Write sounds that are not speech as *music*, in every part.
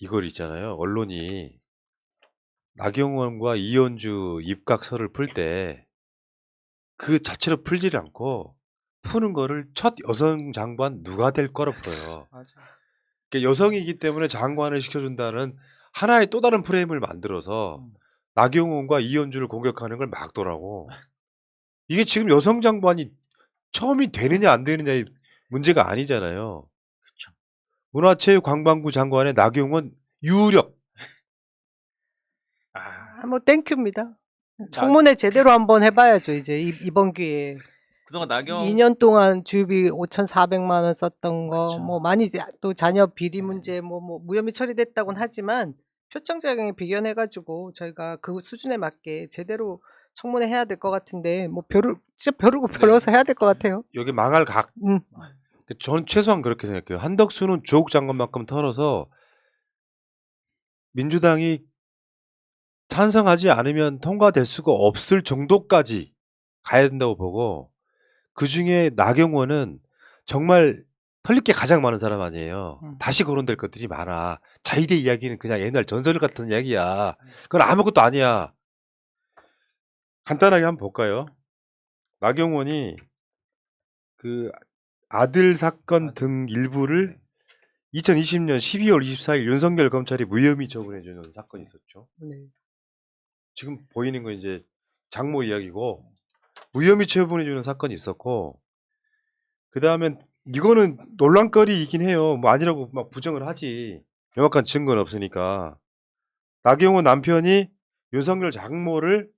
이걸 있잖아요. 언론이 나경원과 이현주 입각설을 풀 때 그 자체로 풀지를 않고 푸는 거를 첫 여성 장관 누가 될 거로 풀어요. 맞아. 그러니까 여성이기 때문에 장관을 시켜준다는 하나의 또 다른 프레임을 만들어서 음. 나경원과 이현주를 공격하는 걸 막더라고. 이게 지금 여성 장관이 처음이 되느냐 안 되느냐의 문제가 아니잖아요. 문화체육관광부 장관의 나경원 유력. 아, 아, 뭐 땡큐입니다. 청문회 제대로 한번 해봐야죠. 이제 이- 이번 기회에 그동안 나경 2년 동안 주유비 5,400만 원 썼던 거, 그쵸. 뭐 많이 이제 또 자녀 비리 문제 뭐, 뭐 무혐의 처리됐다곤 하지만 표창 작용에 비견해가지고 저희가 그 수준에 맞게 제대로 청문회 해야 될 것 같은데 뭐 벼르 진짜 벼르고 네. 벼러서 해야 될 것 같아요. 여기 망할 각. 음. 저는 최소한 그렇게 생각해요. 한덕수는 조국 장관만큼 털어서 민주당이 찬성하지 않으면 통과될 수가 없을 정도까지 가야 된다고 보고 그 중에 나경원은 정말 털릴 게 가장 많은 사람 아니에요. 음. 다시 거론될 것들이 많아. 자위대 이야기는 그냥 옛날 전설 같은 이야기야. 그건 아무것도 아니야. 간단하게 한번 볼까요? 나경원이 그 아들 사건 등 일부를 2020년 12월 24일 윤석열 검찰이 무혐의 처분해 주는 사건이 있었죠. 네. 지금 보이는 건 이제 장모 이야기고 무혐의 처분해 주는 사건이 있었고 그 다음엔 이거는 논란거리이긴 해요. 뭐 아니라고 막 부정을 하지. 명확한 증거는 없으니까 나경원 남편이 윤석열 장모를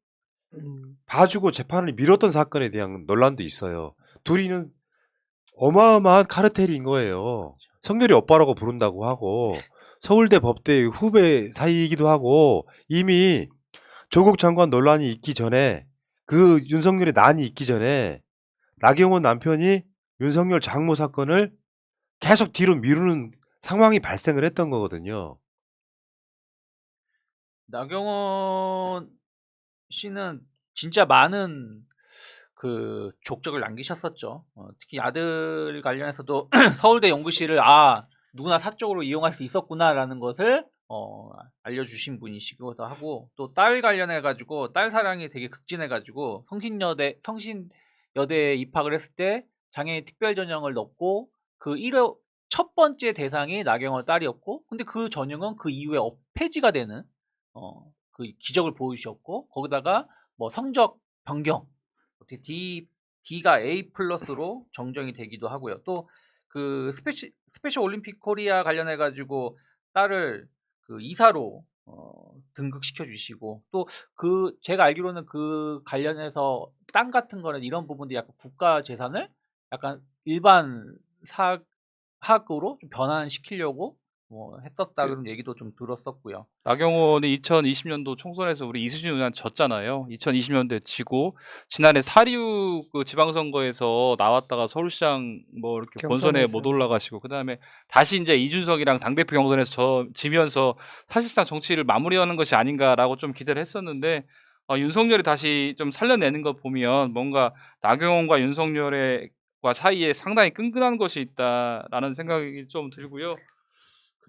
음. 봐주고 재판을 미뤘던 사건에 대한 논란도 있어요. 둘이는 어마어마한 카르텔인 거예요. 성렬이 오빠라고 부른다고 하고 서울대 법대 후배 사이이기도 하고 이미 조국 장관 논란이 있기 전에 그 윤석열의 난이 있기 전에 나경원 남편이 윤석열 장모 사건을 계속 뒤로 미루는 상황이 발생을 했던 거거든요. 나경원 씨는 진짜 많은 그 족적을 남기셨었죠. 어, 특히 아들 관련해서도 *clears throat* 서울대 연구실을 아 누구나 사적으로 이용할 수 있었구나라는 것을 어, 알려주신 분이시기도 하고 또 딸 관련해 가지고 딸 사랑이 되게 극진해 가지고 성신여대 성신여대에 입학을 했을 때 장애인 특별 전형을 넣고 그 1회 첫 번째 대상이 나경원 딸이었고 근데 그 전형은 그 이후에 업- 폐지가 되는 어, 그 기적을 보여주셨고 거기다가 뭐 성적 변경 어떻게 D D가 A 플러스로 정정이 되기도 하고요. 또 그 스페시 스페셜 올림픽 코리아 관련해 가지고 딸을 그 이사로 어, 등극시켜 주시고 또 그 제가 알기로는 그 관련해서 땅 같은 거는 이런 부분들이 약간 국가 재산을 약간 일반 사학으로 좀 변환시키려고 뭐 했었다 그런 얘기도 좀 들었었고요. 나경원이 2020년도 총선에서 우리 이수진 의원 졌잖아요. 2020년대 지고 지난해 사리우 그 지방선거에서 나왔다가 서울시장 뭐 이렇게 본선에 경선에서. 못 올라가시고 그다음에 다시 이제 이준석이랑 당대표 경선에서 저 지면서 사실상 정치를 마무리하는 것이 아닌가라고 좀 기대를 했었는데 어, 윤석열이 다시 좀 살려내는 거 보면 뭔가 나경원과 윤석열의 과 사이에 상당히 끈끈한 것이 있다라는 생각이 좀 들고요.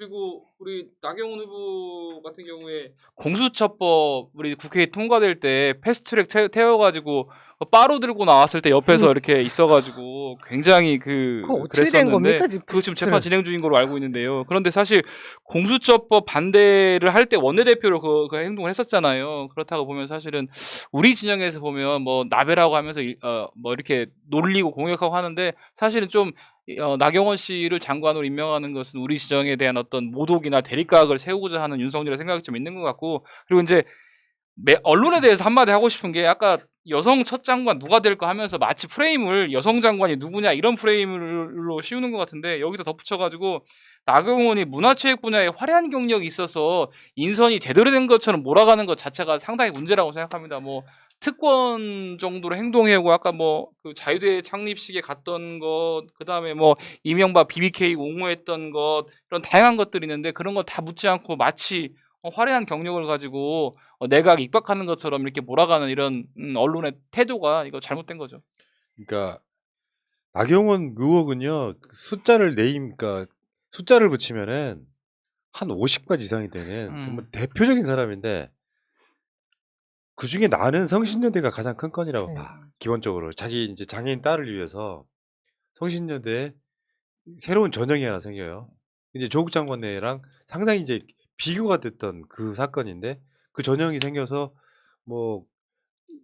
그리고 우리 나경원 후보 같은 경우에 공수처법 우리 국회에 통과될 때 패스트트랙 태- 태워가지고 빠로 들고 나왔을 때 옆에서 이렇게 있어가지고 굉장히 그 그거 어떻게 된 그랬었는데 겁니까, 지금 그거 지금 재판 패스트트랙? 진행 중인 걸로 알고 있는데요. 그런데 사실 공수처법 반대를 할 때 원내대표로 그, 그 행동을 했었잖아요. 그렇다고 보면 사실은 우리 진영에서 보면 뭐 나베라고 하면서 일- 어, 뭐 이렇게 놀리고 공격하고 하는데 사실은 좀 어, 나경원 씨를 장관으로 임명하는 것은 우리 지정에 대한 어떤 모독이나 대립각을 세우고자 하는 윤석열의 생각이 좀 있는 것 같고 그리고 이제 매- 언론에 대해서 한마디 하고 싶은 게 아까 여성 첫 장관 누가 될까 하면서 마치 프레임을 여성 장관이 누구냐 이런 프레임으로 씌우는 것 같은데 여기다 덧붙여가지고 나경원이 문화체육 분야에 화려한 경력이 있어서 인선이 제대로 된 것처럼 몰아가는 것 자체가 상당히 문제라고 생각합니다. 뭐 특권 정도로 행동해오고 아까 뭐 그 자유대 창립식에 갔던 것, 그 다음에 뭐 이명박 BBK 옹호했던 것 이런 다양한 것들이 있는데 그런 거 다 묻지 않고 마치 어, 화려한 경력을 가지고 어, 내각 입각하는 것처럼 이렇게 몰아가는 이런 음, 언론의 태도가 이거 잘못된 거죠. 그러니까 나경원 의혹은요 숫자를 내임 그러니까 숫자를 붙이면은 한 50가지 이상이 되는 음. 정말 대표적인 사람인데 그 중에 나는 성신여대가 가장 큰 건이라고 네. 봐. 기본적으로 자기 이제 장애인 딸을 위해서 성신여대 새로운 전형이 하나 생겨요. 이제 조국 장관네랑 상당히 이제 비교가 됐던 그 사건인데 그 전형이 생겨서 뭐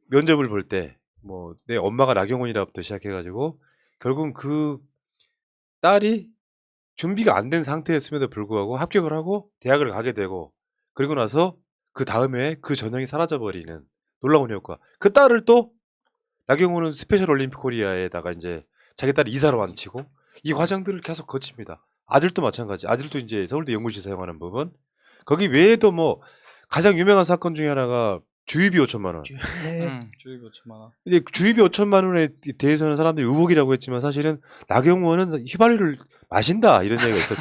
면접을 볼 때 뭐 내 엄마가 나경원이라부터 시작해가지고 결국은 그 딸이 준비가 안 된 상태였음에도 불구하고 합격을 하고 대학을 가게 되고 그리고 나서 그 다음에 그 전형이 사라져 버리는 놀라운 효과. 그 딸을 또 나경원은 스페셜 올림픽 코리아에다가 이제 자기 딸 이사로 앉히고 이 과정들을 계속 거칩니다. 아들도 마찬가지. 아들도 이제 서울대 연구실 사용하는 부분. 거기 외에도 뭐 가장 유명한 사건 중에 하나가 주유비 5천만 원. *laughs* 네. 음, 주입 5천만 원. 이제 주유비 5천만 원에 대해서는 사람들이 의혹이라고 했지만 사실은 나경원은 휘발유를 마신다 이런 얘기가 있었.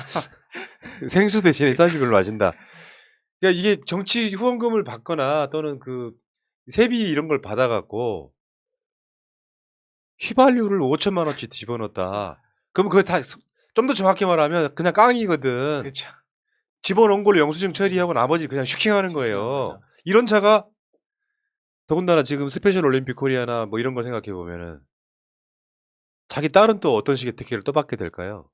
*laughs* 생수 대신에 휘발유를 마신다. 그러니까 이게 정치 후원금을 받거나 또는 그 세비 이런 걸 받아갖고 휘발유를 5천만 원치 집어넣었다. 그럼 그거 다 좀 더 정확히 말하면 그냥 깡이거든. 그렇죠. 집어넣은 걸로 영수증 처리하고 나머지 그냥 슈킹하는 거예요. 이런 차가 더군다나 지금 스페셜 올림픽 코리아나 뭐 이런 걸 생각해 보면은 자기 딸은 또 어떤 식의 특혜를 또 받게 될까요?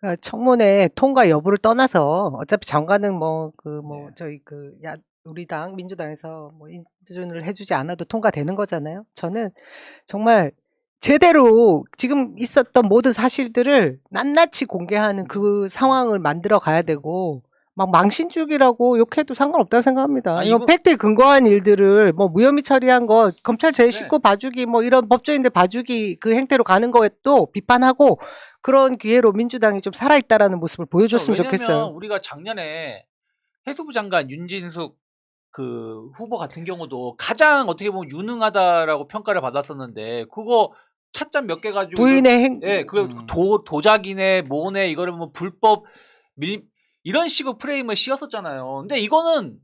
그러니까 청문회 통과 여부를 떠나서 어차피 장관은 뭐 그 뭐 네. 저희 그 야 우리 당 민주당에서 뭐 인준을 해주지 않아도 통과되는 거잖아요. 저는 정말 제대로 지금 있었던 모든 사실들을 낱낱이 공개하는 그 상황을 만들어 가야 되고 막 망신주기라고 욕해도 상관없다고 생각합니다. 아, 이거 팩트에 근거한 일들을 뭐 무혐의 처리한 거 검찰 제 네. 식구 봐주기 뭐 이런 법조인들 봐주기 그 행태로 가는 거에 또 비판하고 그런 기회로 민주당이 좀 살아있다라는 모습을 보여줬으면 왜냐면 좋겠어요. 우리가 작년에 해수부 장관 윤진숙 그 후보 같은 경우도 가장 어떻게 보면 유능하다라고 평가를 받았었는데 그거 찻잔 몇 개 가지고 부인의 행, 예, 그 음. 도 도자기네 뭐네 이거를 뭐 불법 밀 이런 식으로 프레임을 씌웠었잖아요. 근데 이거는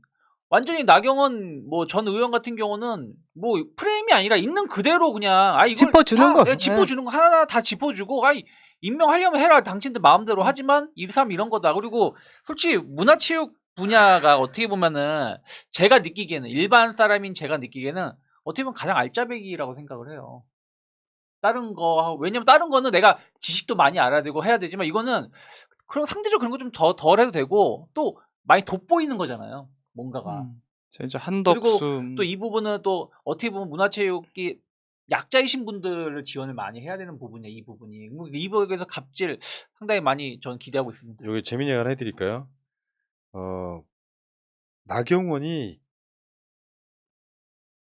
완전히 나경원 뭐 전 의원 같은 경우는 뭐 프레임이 아니라 있는 그대로 그냥 아 이걸 짚어주는 다, 거. 예, 짚어주는 거 하나하나 다 짚어주고 아이 임명하려면 해라 당신들 마음대로 하지만 이3 이런 거다. 그리고 솔직히 문화체육 분야가 어떻게 보면은 제가 느끼기에는 일반 사람인 제가 느끼기에는 어떻게 보면 가장 알짜배기라고 생각을 해요. 다른 거 왜냐면 다른 거는 내가 지식도 많이 알아야 되고 해야 되지만 이거는 그런 상대적으로 그런 거 좀 더 덜 해도 되고 또 많이 돋보이는 거잖아요. 뭔가가. 음. 진짜 한덕수. 또이 부분은 또 어떻게 보면 문화체육이 약자이신 분들을 지원을 많이 해야 되는 부분이에요. 이 부분이. 뭐이 부분에서 갑질 상당히 많이 전 기대하고 있습니다. 여기 재미있는 얘기 하나 해드릴까요? 어, 나경원이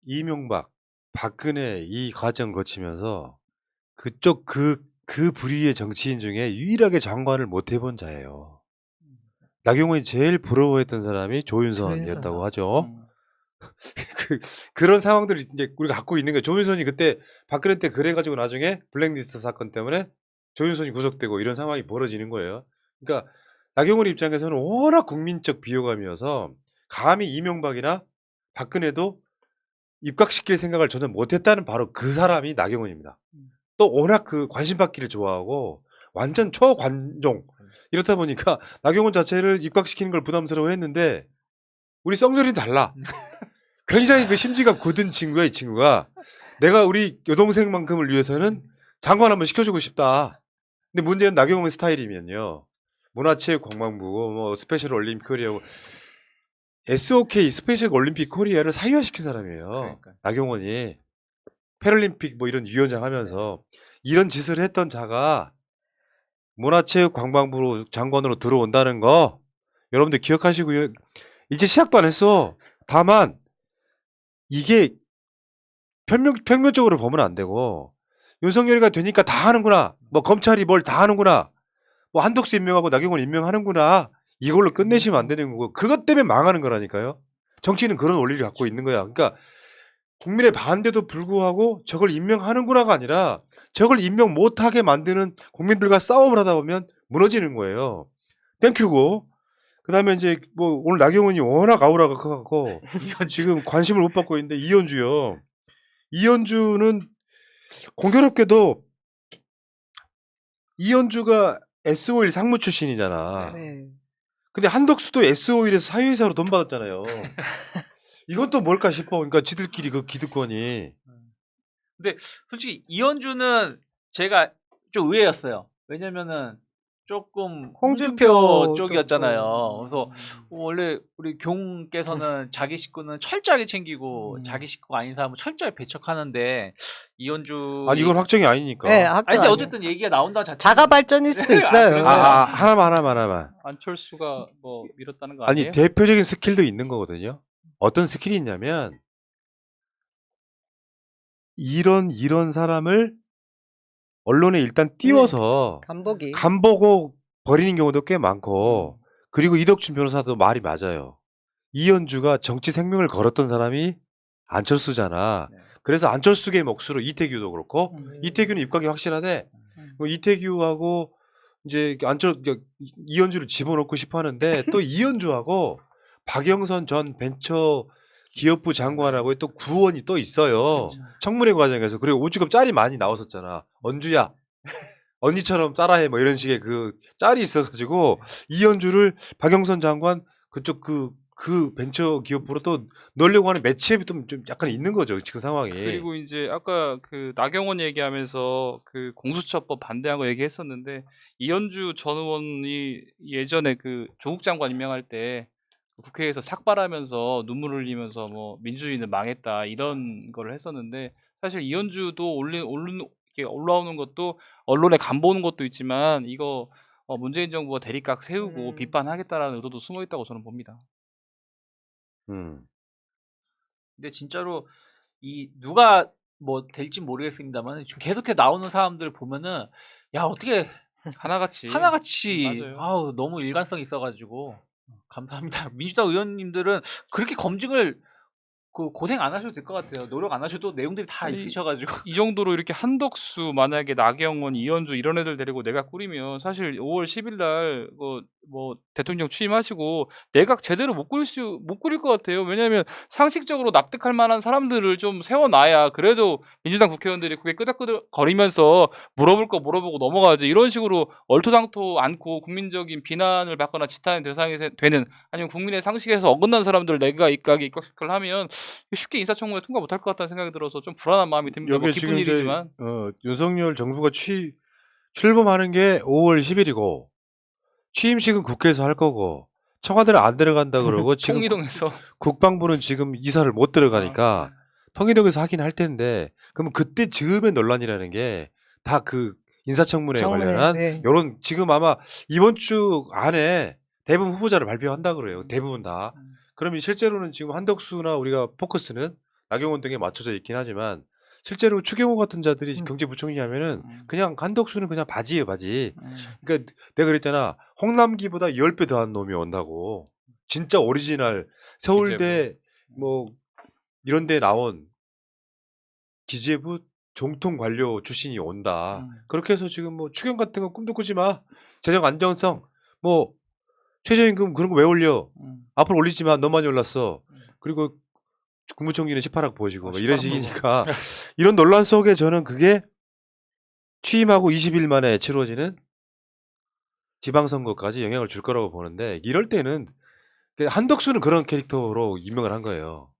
이명박, 박근혜 이 과정 거치면서 그쪽 그, 그 부류의 정치인 중에 유일하게 장관을 못 해본 자예요. 나경원이 제일 부러워했던 사람이 조윤선이었다고 조윤선. 하죠. 음. *laughs* 그, 그런 상황들을 이제 우리가 갖고 있는 거예요. 조윤선이 그때 박근혜 때 그래가지고 나중에 블랙리스트 사건 때문에 조윤선이 구속되고 이런 상황이 벌어지는 거예요. 그러니까 나경원 입장에서는 워낙 국민적 비호감이어서 감히 이명박이나 박근혜도 입각시킬 생각을 전혀 못했다는 바로 그 사람이 나경원입니다. 또 워낙 그 관심 받기를 좋아하고 완전 초관종 이렇다 보니까 *laughs* 나경원 자체를 입각시키는 걸 부담스러워했는데 우리 썩렬이 달라. *laughs* 굉장히 그 심지가 굳은 친구야 이 친구가 내가 우리 여동생만큼을 위해서는 장관 한번 시켜주고 싶다. 근데 문제는 나경원 스타일이면요 문화체육관광부 뭐 스페셜 올림픽 코리아 SOK 스페셜 올림픽 코리아를 사유화시킨 사람이에요. 그러니까. 나경원이 패럴림픽 뭐 이런 위원장 하면서 이런 짓을 했던 자가 문화체육관광부로 장관으로 들어온다는 거 여러분들 기억하시고요. 이제 시작도 안 했어. 다만 이게 평면, 평면적으로 보면 안 되고 윤석열이가 되니까 다 하는구나. 뭐 검찰이 뭘 다 하는구나. 뭐 한덕수 임명하고 나경원 임명하는구나. 이걸로 끝내시면 안 되는 거고 그것 때문에 망하는 거라니까요. 정치는 그런 원리를 갖고 있는 거야. 그러니까 국민의 반대도 불구하고 저걸 임명하는구나가 아니라 저걸 임명 못하게 만드는 국민들과 싸움을 하다 보면 무너지는 거예요. 땡큐고. 그 다음에 이제 뭐 오늘 나경원이 워낙 아우라가 커갖고 *laughs* 지금 관심을 못 받고 있는데 이현주요. 이현주는 공교롭게도 이현주가 SO일 상무 출신이잖아. 네. 근데 한덕수도 S-오일에서 사회이사로 돈 받았잖아요. *laughs* 이건 또 뭘까 싶어. 그러니까 지들끼리 그 기득권이. 솔직히 이현주는 제가 좀 의외였어요. 왜냐면은 조금 홍준표 홍준표 쪽이었잖아요. 또- 그래서 원래 우리 경께서는 자기 식구는 철저하게 챙기고 음. 자기 식구가 아닌 사람은 철저히 배척하는데 이현주 아니 이건 확정이 아니니까. 네, 아니 학교 근데 아니에요. 어쨌든 얘기가 나온다 자체 자가 발전일 수도 *laughs* 아, 있어요. 아, 아, 하나만 하나만 하나만. 안철수가 뭐 밀었다는 거 아니 아니에요? 대표적인 스킬도 있는 거거든요. 어떤 스킬이 있냐면 이런 이런 사람을 언론에 일단 띄워서 간보기. 간보고 버리는 경우도 꽤 많고 그리고 이덕춘 변호사도 말이 맞아요. 이현주가 정치 생명을 걸었던 사람이 안철수잖아. 네. 그래서 안철수계 몫으로 이태규도 그렇고 음. 이태규는 입각이 확실하대. 음. 뭐 이태규하고 이제 안철 이- 이현주를 집어넣고 싶어 하는데 또 이현주하고 박영선 전 벤처 기업부 장관하고 또 구원이 또 있어요. 그렇죠. 청문회 과정에서 그리고 오죽업 짤이 많이 나왔었잖아. 언주야. 언니처럼 따라해 뭐 이런 식의 그 짤이 있어가지고 이현주를 박영선 장관 그쪽 그 그 벤처 기업부로 또 넣으려고 하는 매치앱이 좀, 좀 약간 있는 거죠 지금 상황이. 그리고 이제 아까 그 나경원 얘기하면서 그 공수처법 반대한 거 얘기했었는데 이현주 전 의원이 예전에 그 조국 장관 임명할 때 국회에서 삭발하면서 눈물 흘리면서 뭐 민주주의는 망했다 이런 거를 했었는데 사실 이현주도 올리 올른 이렇게 올라오는 것도 언론에 간 보는 것도 있지만 이거 어, 문재인 정부가 대립각 세우고 음. 비판하겠다라는 의도도 숨어 있다고 저는 봅니다. 음. 근데 진짜로 이 누가 뭐 될지 모르겠습니다만 계속해 나오는 사람들 보면은 야 어떻게 하나같이 하나같이 맞아요. 아우 너무 일관성이 있어가지고 감사합니다. *laughs* 민주당 의원님들은 그렇게 검증을 그 고생 안 하셔도 될 것 같아요. 노력 안 하셔도 내용들이 다 아니, 있으셔가지고 이 정도로 이렇게 한덕수 만약에 나경원, 이현주 이런 애들 데리고 내각 꾸리면 사실 5월 10일 날뭐 뭐 대통령 취임하시고 내각 제대로 못 꾸릴 수 못 꾸릴 것 같아요. 왜냐하면 상식적으로 납득할 만한 사람들을 좀 세워놔야 그래도 민주당 국회의원들이 그게 끄덕끄덕 거리면서 물어볼 거 물어보고 넘어가지 이런 식으로 얼토당토 않고 국민적인 비난을 받거나 지탄의 대상이 되- 되는 아니면 국민의 상식에서 어긋난 사람들 내가 입각에 입각을 하면 쉽게 인사청문회 통과 못할 것 같다는 생각이 들어서 좀 불안한 마음이 듭니다. 뭐 여기 기쁜 지금 이제 일이지만 어, 윤석열 정부가 취 출범하는 게 5월 10일이고 취임식은 국회에서 할 거고 청와대는 안 들어간다 그러고 *laughs* 지금 통이동에서 국방부는 지금 이사를 못 들어가니까 통일동에서 하긴 할 텐데 그러면 그때 즈음의 논란이라는 게 다 그 인사청문회에 청문회, 관련한 네. 요런 지금 아마 이번 주 안에 대부분 후보자를 발표한다 그래요. 대부분 다. 음. 그러면 실제로는 지금 한덕수나 우리가 포커스는 나경원 등에 맞춰져 있긴 하지만 실제로 추경호 같은 자들이 음. 경제부총리 하면은 음. 그냥 한덕수는 그냥 바지예요 바지. 음. 그러니까 내가 그랬잖아 홍남기보다 10배 더한 놈이 온다고. 진짜 오리지널 서울대 뭐 이런 데 나온 기재부 정통 관료 출신이 온다. 음. 그렇게 해서 지금 뭐 추경 같은 거 꿈도 꾸지 마. 재정 안정성 뭐 최저임금 그런 거 왜 올려? 음. 앞으로 올리지 마. 너무 많이 올랐어. 음. 그리고 국무총리는 18학 보시고 아, 뭐 이런 18학 보고. 식이니까 *laughs* *laughs* 이런 논란 속에 저는 그게 취임하고 20일 만에 치러지는 지방선거까지 영향을 줄 거라고 보는데 이럴 때는 그 한덕수는 그런 캐릭터로 임명을 한 거예요.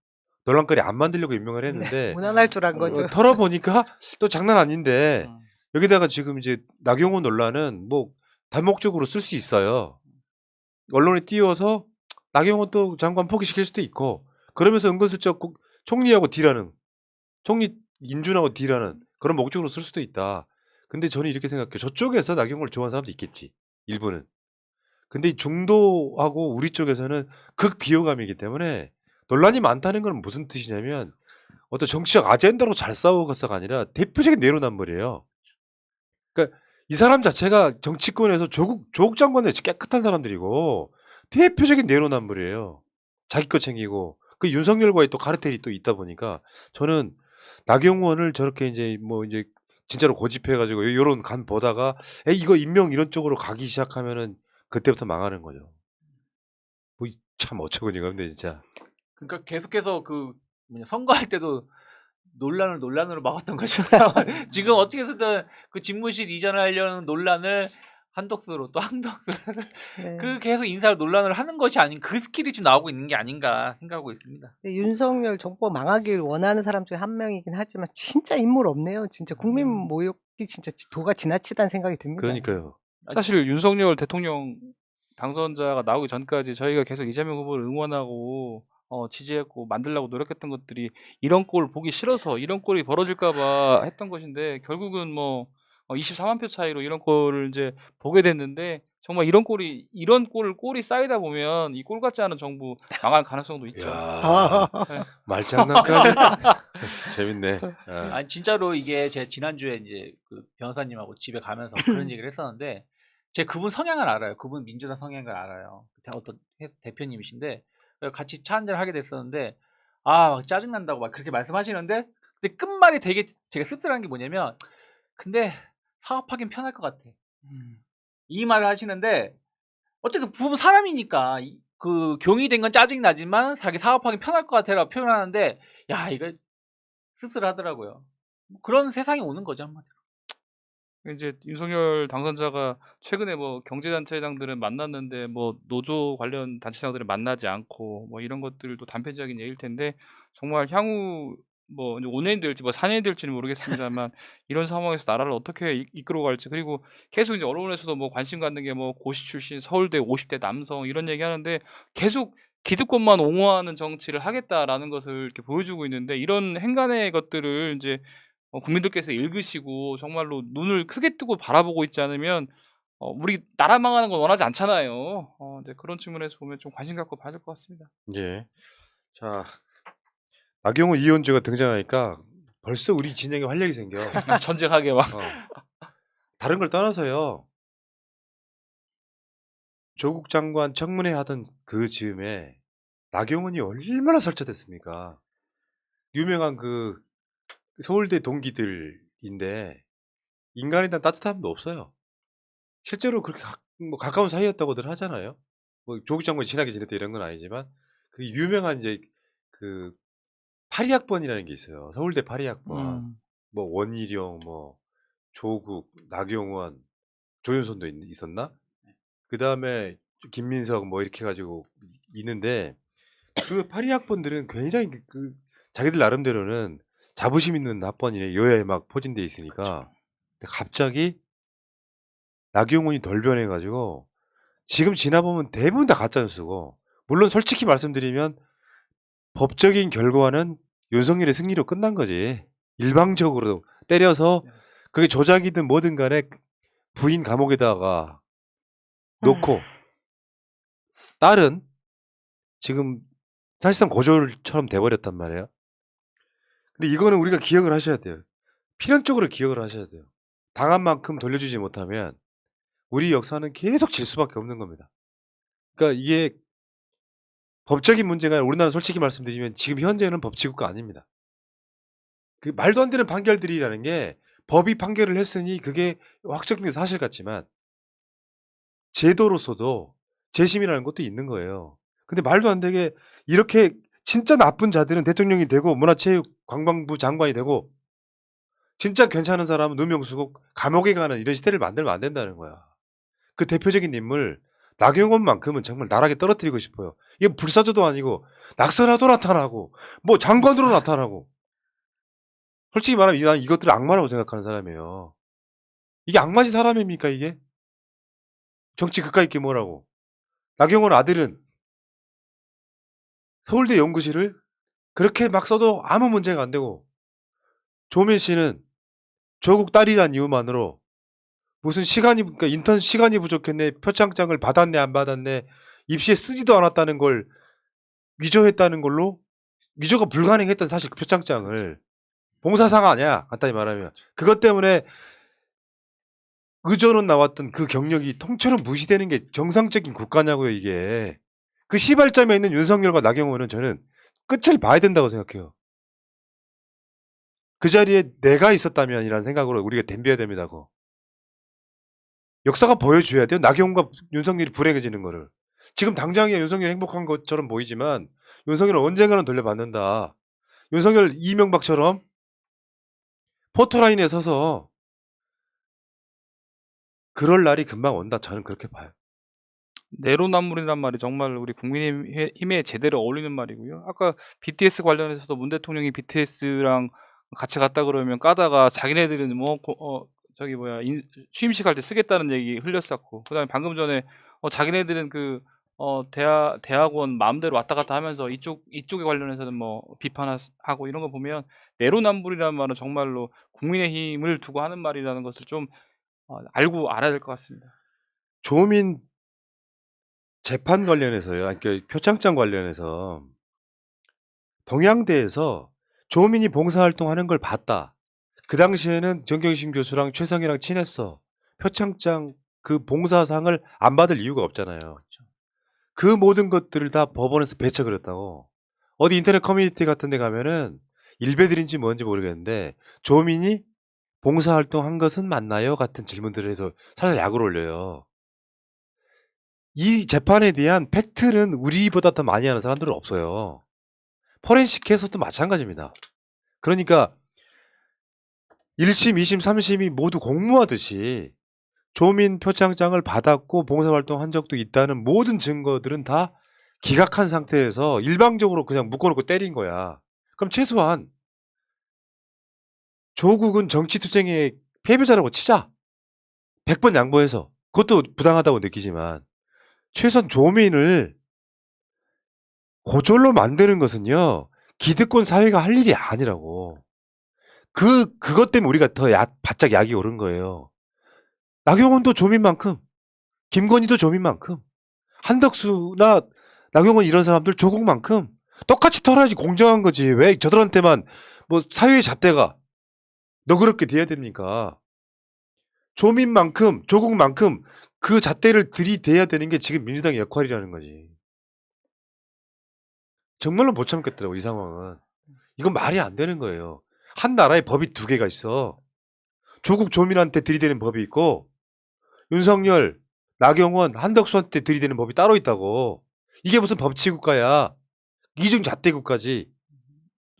논란거리 안 만들려고 임명을 했는데 무난할 줄 안 거죠. 어, 털어보니까 *laughs* 또 장난 아닌데 음. 여기다가 지금 이제 나경원 논란은 뭐 다목적으로 쓸 수 있어요. 언론에 띄워서 나경원 또 장관 포기시킬 수도 있고 그러면서 은근슬쩍 꼭 총리하고 딜하는 총리 인준하고 딜하는 그런 목적으로 쓸 수도 있다. 근데 저는 이렇게 생각해요. 저쪽에서 나경원을 좋아하는 사람도 있겠지. 일부는. 근데 이 중도하고 우리 쪽에서는 극 비호감이기 때문에 논란이 많다는 건 무슨 뜻이냐면 어떤 정치적 아젠다로 잘 싸워서가 아니라 대표적인 내로남불이에요. 그러니까 이 사람 자체가 정치권에서 조국 조국 장관의 깨끗한 사람들이고 대표적인 내로남불이에요. 자기 거 챙기고 그 윤석열과의 또 카르텔이 또 있다 보니까 저는 나경원을 저렇게 이제 뭐 이제 진짜로 고집해가지고 요런 간 보다가 에 이거 임명 이런 쪽으로 가기 시작하면은 그때부터 망하는 거죠. 뭐 참 어처구니가 없네 진짜. 그러니까 계속해서 그 뭐냐 선거할 때도 논란을 논란으로 막았던 거잖아요. *laughs* 지금 어떻게 해서든 그 집무실 이전을 하려는 논란을 한덕수로 또 한덕수를 네. 그 계속 인사를 논란을 하는 것이 아닌 그 스킬이 지금 나오고 있는 게 아닌가 생각하고 있습니다. 근데 윤석열 정권 망하길 원하는 사람 중에 한 명이긴 하지만 진짜 인물 없네요. 진짜 국민 음. 모욕이 진짜 지- 도가 지나치다는 생각이 듭니다. 그러니까요. 사실 윤석열 대통령 당선자가 나오기 전까지 저희가 계속 이재명 후보를 응원하고 어, 지지했고 만들려고 노력했던 것들이 이런 꼴 보기 싫어서 이런 꼴이 벌어질까봐 했던 것인데 결국은 뭐 어, 24만 표 차이로 이런 꼴을 이제 보게 됐는데 정말 이런 꼴이 이런 꼴 꼴이 쌓이다 보면 이 꼴 같지 않은 정부 망할 가능성도 있죠. 야 *laughs* 말장난까지 *laughs* 재밌네. 아. 아니 진짜로 이게 제가 지난주에 이제 그 변호사님하고 집에 가면서 그런 얘기를 했었는데 제가 그분 성향을 알아요. 그분 민주당 성향을 알아요. 대- 어떤 회- 대표님이신데 같이 차 한잔 하게 됐었는데 아막 짜증 난다고 막 그렇게 말씀하시는데 근데 끝말이 되게 제가 씁쓸한 게 뭐냐면 근데 사업하긴 편할 것 같아. 음. 이 말을 하시는데 어쨌든 부분 사람이니까 이- 그 경이 된 건 짜증이 나지만 자기 사업하기 편할 것 같아라고 표현하는데 야 이거 씁쓸하더라고요. 뭐 그런 세상이 오는 거죠 한마디로. 이제 윤석열 당선자가 최근에 뭐 경제단체장들은 만났는데 뭐 노조 관련 단체장들은 만나지 않고 뭐 이런 것들도 단편적인 얘기일 텐데 정말 향후 뭐 이제 5년이 될지 뭐 4년이 될지는 모르겠습니다만 *laughs* 이런 상황에서 나라를 어떻게 이- 이끌어 갈지 그리고 계속 이제 언론에서도 뭐 관심 갖는 게 뭐 고시 출신 서울대 50대 남성 이런 얘기 하는데 계속 기득권만 옹호하는 정치를 하겠다라는 것을 이렇게 보여주고 있는데 이런 행간의 것들을 이제 어, 국민들께서 읽으시고 정말로 눈을 크게 뜨고 바라보고 있지 않으면 어, 우리 나라 망하는 건 원하지 않잖아요. 어, 네, 그런 측면에서 보면 좀 관심 갖고 봐야 될 것 같습니다. 예. 자 나경원 이현주가 등장하니까 벌써 우리 진영에 활력이 생겨. *laughs* 전쟁하게 막 어. 다른 걸 떠나서요. 조국 장관 청문회 하던 그 즈음에 나경원이 얼마나 설쳤댔습니까? 유명한 그 서울대 동기들인데 인간에 대한 따뜻함도 없어요. 실제로 그렇게 가, 뭐 가까운 사이였다고들 하잖아요. 뭐 조국 장관이 친하게 지냈다 이런 건 아니지만 그 유명한 이제 그 파리학번이라는 게 있어요. 서울대 파리학번. 음. 뭐 원희룡, 뭐 조국, 나경원, 조윤선도 있, 있었나? 그 다음에 김민석 뭐 이렇게 해가지고 있는데 그 파리 학번들은 굉장히 그, 그 자기들 나름대로는 자부심 있는 학번이래 여야에 막 포진돼 있으니까. 근데 갑자기 나경원이 덜 변해가지고 지금 지나보면 대부분 다 가짜 뉴스고. 물론 솔직히 말씀드리면 법적인 결과는 윤석열의 승리로 끝난 거지. 일방적으로 때려서 그게 조작이든 뭐든 간에 부인 감옥에다가 놓고 딸은 지금 사실상 고졸처럼 돼버렸단 말이에요. 근데 이거는 우리가 기억을 하셔야 돼요. 필연적으로 기억을 하셔야 돼요. 당한 만큼 돌려주지 못하면 우리 역사는 계속 질 수밖에 없는 겁니다. 그러니까 이게 법적인 문제가 우리나라 솔직히 말씀드리면 지금 현재는 법치국가 아닙니다. 그 말도 안 되는 판결들이라는 게 법이 판결을 했으니 그게 확정된 사실 같지만 제도로서도 재심이라는 것도 있는 거예요. 근데 말도 안 되게 이렇게 진짜 나쁜 자들은 대통령이 되고 문화체육 관광부 장관이 되고 진짜 괜찮은 사람은 누명 쓰고 감옥에 가는 이런 시대를 만들면 안 된다는 거야. 그 대표적인 인물 나경원만큼은 정말 나락에 떨어뜨리고 싶어요. 이게 불사조도 아니고 낙서라도 나타나고 뭐 장관으로 나타나고 솔직히 말하면 난 이것들을 악마라고 생각하는 사람이에요. 이게 악마지 사람입니까 이게? 정치 그까이 있게 뭐라고? 나경원 아들은 서울대 연구실을 그렇게 막 써도 아무 문제가 안 되고 조민 씨는 조국 딸이란 이유만으로 무슨 시간이 그러니까 인턴 시간이 부족했네 표창장을 받았네 안 받았네 입시에 쓰지도 않았다는 걸 위조했다는 걸로? 위조가 불가능했던 사실 그 표창장을. 봉사상 아니야 간단히 말하면. 그것 때문에 의전원 나왔던 그 경력이 통째로 무시되는 게 정상적인 국가냐고요 이게. 그 시발점에 있는 윤석열과 나경원은 저는 끝을 봐야 된다고 생각해요. 그 자리에 내가 있었다면이라는 생각으로 우리가 덤벼야 됩니다 고. 역사가 보여줘야 돼요. 나경원과 윤석열이 불행해지는 거를. 지금 당장에 윤석열이 행복한 것처럼 보이지만 윤석열은 언젠가는 돌려받는다. 윤석열 이명박처럼 포토라인에 서서 그럴 날이 금방 온다. 저는 그렇게 봐요. 내로남불이란 말이 정말 우리 국민의힘에 제대로 어울리는 말이고요. 아까 BTS 관련해서도 문 대통령이 BTS랑 같이 갔다 그러면 까다가 자기네들은 뭐 고- 어, 저기 뭐야 인- 취임식 할 때 쓰겠다는 얘기 흘렸었고 그다음에 방금 전에 어, 자기네들은 그 어, 대학 대학원 마음대로 왔다 갔다 하면서 이쪽 이쪽에 관련해서는 뭐 비판하고 이런 거 보면 내로남불이라는 말은 정말로 국민의힘을 두고 하는 말이라는 것을 좀 어, 알고 알아야 될 것 같습니다. 조민 재판 관련해서요. 아니, 그 표창장 관련해서 동양대에서 조민이 봉사활동하는 걸 봤다. 그 당시에는 정경심 교수랑 최성희랑 친했어. 표창장 그 봉사상을 안 받을 이유가 없잖아요. 그 모든 것들을 다 법원에서 배척을 했다고. 어디 인터넷 커뮤니티 같은 데 가면은 일베들인지 뭔지 모르겠는데 조민이 봉사활동 한 것은 맞나요? 같은 질문들을 해서 사실 약을 올려요. 이 재판에 대한 팩트는 우리보다 더 많이 하는 사람들은 없어요. 포렌식 해서도 마찬가지입니다. 그러니까 1심, 2심, 3심이 모두 공무하듯이 조민 표창장을 받았고 봉사활동 한 적도 있다는 모든 증거들은 다 기각한 상태에서 일방적으로 그냥 묶어놓고 때린 거야. 그럼 최소한 조국은 정치투쟁의 패배자라고 치자. 100번 양보해서. 그것도 부당하다고 느끼지만 최소한 조민을 고졸로 만드는 것은요. 기득권 사회가 할 일이 아니라고. 그 그것 때문에 우리가 더 약, 바짝 약이 오른 거예요. 나경원도 조민만큼, 김건희도 조민만큼, 한덕수나 나경원 이런 사람들 조국만큼 똑같이 털어야지 공정한 거지. 왜 저들한테만 뭐 사회의 잣대가 너그럽게 돼야 됩니까? 조민만큼, 조국만큼 그 잣대를 들이대야 되는 게 지금 민주당의 역할이라는 거지. 정말로 못 참겠더라고, 이 상황은. 이건 말이 안 되는 거예요. 한 나라에 법이 두 개가 있어. 조국 조민한테 들이대는 법이 있고, 윤석열, 나경원, 한덕수한테 들이대는 법이 따로 있다고. 이게 무슨 법치국가야. 이중 잣대국가지.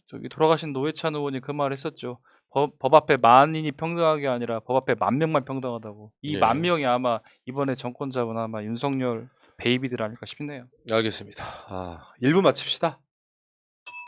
저기 돌아가신 노회찬 의원이 그 말 했었죠. 법, 법 앞에 만인이 평등한 게 아니라 법 앞에 만 명만 평등하다고. 이 예. 만 명이 아마 이번에 정권 잡은 아마 윤석열 베이비들 아닐까 싶네요. 알겠습니다. 아, 1부 마칩시다.